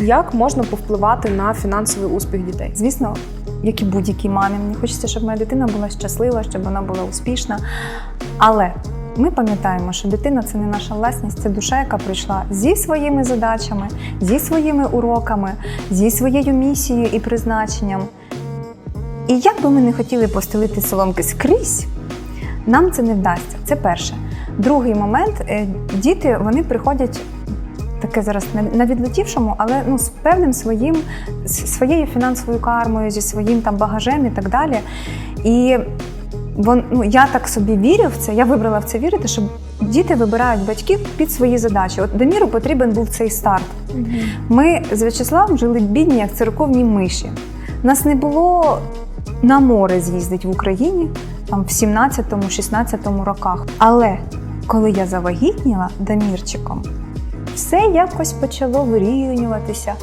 Як можна повпливати на фінансовий успіх дітей? Звісно, як і будь-якій мамі, мені хочеться, щоб моя дитина була щаслива, щоб вона була успішна. Але ми пам'ятаємо, що дитина це не наша власність, це душа, яка прийшла зі своїми задачами, зі своїми уроками, зі своєю місією і призначенням. І як би ми не хотіли постелити соломки скрізь, нам це не вдасться. Це перше. Другий момент е, діти вони приходять. Таке зараз на- відлетівшому, але ну з певним своїм своєю фінансовою кармою, зі своїм там багажем і так далі. І вон, ну, я так собі вірю в це. Я вибрала в це вірити, що діти вибирають батьків під свої задачі. От Деміру потрібен був цей старт. Ми з В'ячеславом жили бідні, як церковні миші. Нас не було на море з'їздить в Україні там в 17-16 роках. Але коли я завагітніла Дамірчиком, все якось почало вирівнюватися,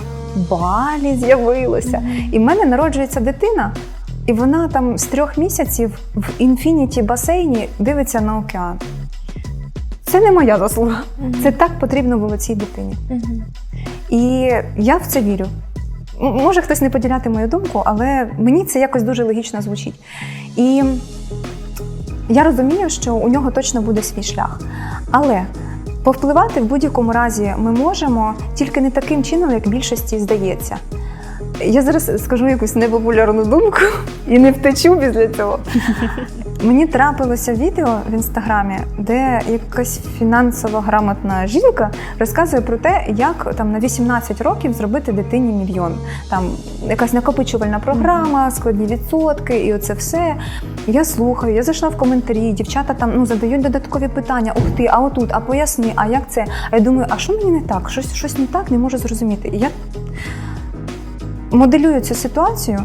балі з'явилося. І в мене народжується дитина, і вона там з трьох місяців в інфініті басейні дивиться на океан. Це не моя заслуга. Це так потрібно було цій дитині. І я в це вірю. Може хтось не поділяти мою думку, але мені це якось дуже логічно звучить. І я розумію, що у нього точно буде свій шлях. Але повпливати в будь-якому разі ми можемо тільки не таким чином, як більшості здається. Я зараз скажу якусь непопулярну думку і не втечу після цього. Мені трапилося відео в інстаграмі, де якась фінансово грамотна жінка розказує про те, як там на 18 років зробити дитині мільйон. Там якась накопичувальна програма, складні відсотки, і оце все. Я слухаю, я зайшла в коментарі, дівчата там ну задають додаткові питання. Ух ти, а отут, а поясни, а як це? А я думаю, а що мені не так? Щось, щось не так, не можу зрозуміти. І я моделюю цю ситуацію,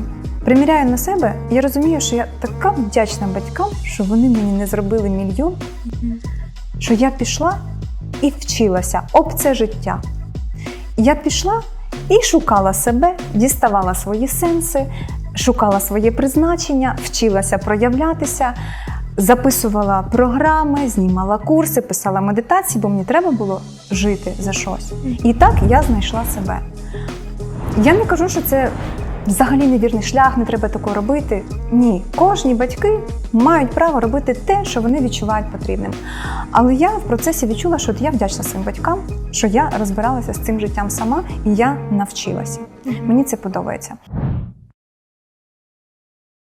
приміряю на себе, я розумію, що я така вдячна батькам, що вони мені не зробили мільйон, що я пішла і вчилася об це життя. Я пішла і шукала себе, діставала свої сенси, шукала своє призначення, вчилася проявлятися, записувала програми, знімала курси, писала медитації, бо мені треба було жити за щось. І так я знайшла себе. Я не кажу, що це взагалі невірний шлях, не треба такого робити. Ні, кожні батьки мають право робити те, що вони відчувають потрібним. Але я в процесі відчула, що я вдячна своїм батькам, що я розбиралася з цим життям сама і я навчилася. Мені це подобається.